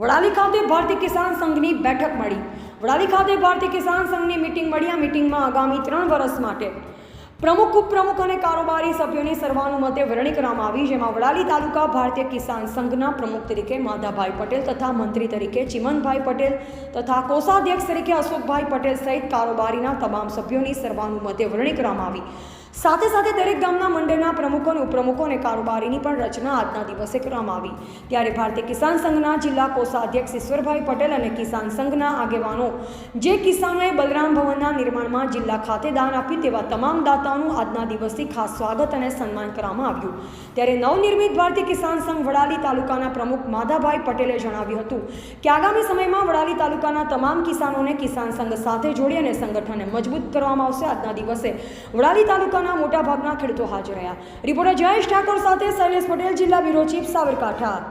વડાલી ખાતે ભારતીય કિસાન સંઘની બેઠક મળી. વડાલી ખાતે ભારતીય કિસાન સંઘની મિટિંગ મળી. આ મિટિંગમાં આગામી ત્રણ વર્ષ માટે પ્રમુખ, ઉપપ્રમુખ અને કારોબારી સભ્યોની સર્વાનુમતે વરણી કરવામાં આવી, જેમાં વડાલી તાલુકા ભારતીય કિસાન સંઘના પ્રમુખ તરીકે માધાભાઈ પટેલ તથા મંત્રી તરીકે ચિમનભાઈ પટેલ તથા કોષાધ્યક્ષ તરીકે અશોકભાઈ પટેલ સહિત કારોબારીના તમામ સભ્યોની સર્વાનુમતે વરણી કરવામાં આવી. સાથે સાથે દરેક ગામના મંડળના પ્રમુખો અને ઉપપ્રમુખો અને કારોબારીની પણ રચના આજના દિવસે કરવામાં આવી. ત્યારે ભારતીય કિસાન સંઘના જિલ્લા કોષાધ્યક્ષ ઈશ્વરભાઈ પટેલ અને કિસાન સંઘના આગેવાનો, જે કિસાનોએ બલરામ ભવનના નિર્માણમાં જિલ્લા ખાતે દાન આપ્યું તેવા તમામ દાતાઓનું આજના દિવસથી ખાસ સ્વાગત અને સન્માન કરવામાં આવ્યું. ત્યારે નવનિર્મિત ભારતીય કિસાન સંઘ વડાલી તાલુકાના પ્રમુખ માધાભાઈ પટેલે જણાવ્યું હતું કે આગામી સમયમાં વડાલી તાલુકાના તમામ કિસાનોને કિસાન સંઘ સાથે જોડી અને સંગઠનને મજબૂત કરવામાં આવશે. આજના દિવસે વડાલી તાલુકાના મોટાભાગના ખેડૂતો હાજર રહ્યા. રિપોર્ટર જયેશ ઠાકોર સાથે શૈલેષ પટેલ, જિલ્લા બ્યુરો ચીફ સાબરકાંઠા.